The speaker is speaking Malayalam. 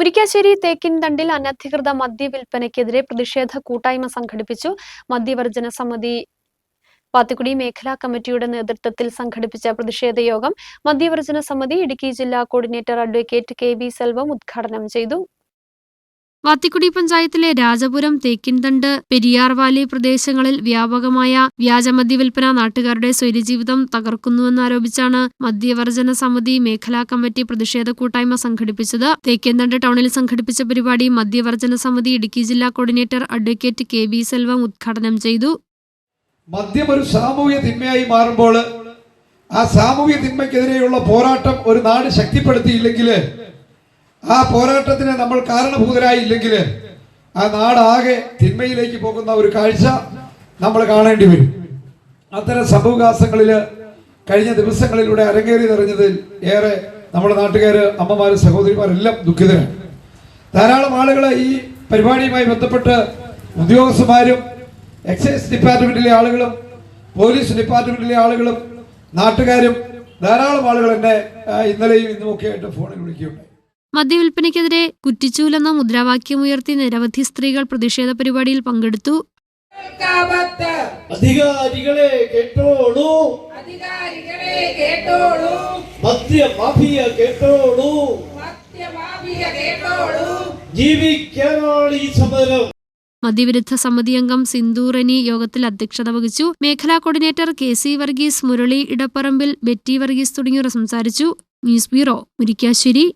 മുരിക്കാശ്ശേരി തേക്കിൻ തണ്ടിൽ അനധികൃത മദ്യ വിൽപ്പനയ്ക്കെതിരെ പ്രതിഷേധ കൂട്ടായ്മ സംഘടിപ്പിച്ചു. മദ്യവർജന സമിതി പാത്തിക്കുടി മേഖലാ കമ്മിറ്റിയുടെ നേതൃത്വത്തിൽ സംഘടിപ്പിച്ച പ്രതിഷേധ യോഗം മദ്യവർജന സമിതി ഇടുക്കി ജില്ലാ coordinator advocate K V Selvam ഉദ്ഘാടനം ചെയ്തു. വാത്തിക്കുടി പഞ്ചായത്തിലെ രാജപുരം തേക്കിൻതണ്ട് പെരിയാർവാലി പ്രദേശങ്ങളിൽ വ്യാപകമായ വ്യാജമദ്യ വിൽപ്പന നാട്ടുകാരുടെ സ്വൈര്യജീവിതം തകർക്കുന്നുവെന്നാരോപിച്ചാണ് മദ്യവർജന സമിതി മേഖലാ കമ്മിറ്റി പ്രതിഷേധ കൂട്ടായ്മ സംഘടിപ്പിച്ചത്. തേക്കിൻതണ്ട് ടൗണിൽ സംഘടിപ്പിച്ച പരിപാടി മദ്യവർജന സമിതി ഇടുക്കി ജില്ലാ coordinator advocate K B Selvam ഉദ്ഘാടനം ചെയ്തു. മദ്യം ഒരു സാമൂഹ്യ തിന്മയായി മാറുമ്പോൾ ആ സാമൂഹ്യ തിന്മയ്ക്കെതിരെയുള്ള പോരാട്ടം ഒരു നാട് ശക്തിപ്പെടുത്തിയില്ലെങ്കിൽ ആ പോരാട്ടത്തിന് നമ്മൾ കാരണഭൂതരായില്ലെങ്കിൽ ആ നാടാകെ തിന്മയിലേക്ക് പോകുന്ന ഒരു കാഴ്ച നമ്മൾ കാണേണ്ടി വരും. അത്തരം സംഭവകാസങ്ങളിൽ കഴിഞ്ഞ ദിവസങ്ങളിലൂടെ അരങ്ങേറി നിറഞ്ഞതിൽ ഏറെ നമ്മുടെ നാട്ടുകാര് അമ്മമാരും സഹോദരിമാരെല്ലാം ദുഃഖിതരാണ്. ധാരാളം ആളുകൾ ഈ പരിപാടിയുമായി ബന്ധപ്പെട്ട് ഉദ്യോഗസ്ഥന്മാരും എക്സൈസ് ഡിപ്പാർട്ട്മെന്റിലെ ആളുകളും പോലീസ് ഡിപ്പാർട്ട്മെന്റിലെ ആളുകളും നാട്ടുകാരും ധാരാളം ആളുകൾ എന്നെ ഇന്നലെയും ഇന്നുമൊക്കെ ആയിട്ട് ഫോണിൽ വിളിക്കുകയുണ്ടായി. മദ്യവിൽപ്പനയ്ക്കെതിരെ കുറ്റിച്ചൂലെന്ന മുദ്രാവാക്യമുയർത്തി നിരവധി സ്ത്രീകൾ പ്രതിഷേധ പരിപാടിയിൽ പങ്കെടുത്തു. അധികാരികളെ കേട്ടോളൂ. അധികാരികളെ കേട്ടോളൂ. മദ്യ മാഫിയ കേട്ടോളൂ. മദ്യമാഫിയ കേട്ടോളൂ. ജീവിക്കാനാണ് ഈ സമരം. മദ്യവിരുദ്ധ സമിതി അംഗം സിന്ദൂറനി യോഗത്തിൽ അധ്യക്ഷത വഹിച്ചു. മേഖലാ coordinator K C Varghese Murali Edapparambil Betty Varghese തുടങ്ങിയവർ സംസാരിച്ചു. News bureau Murikkassery.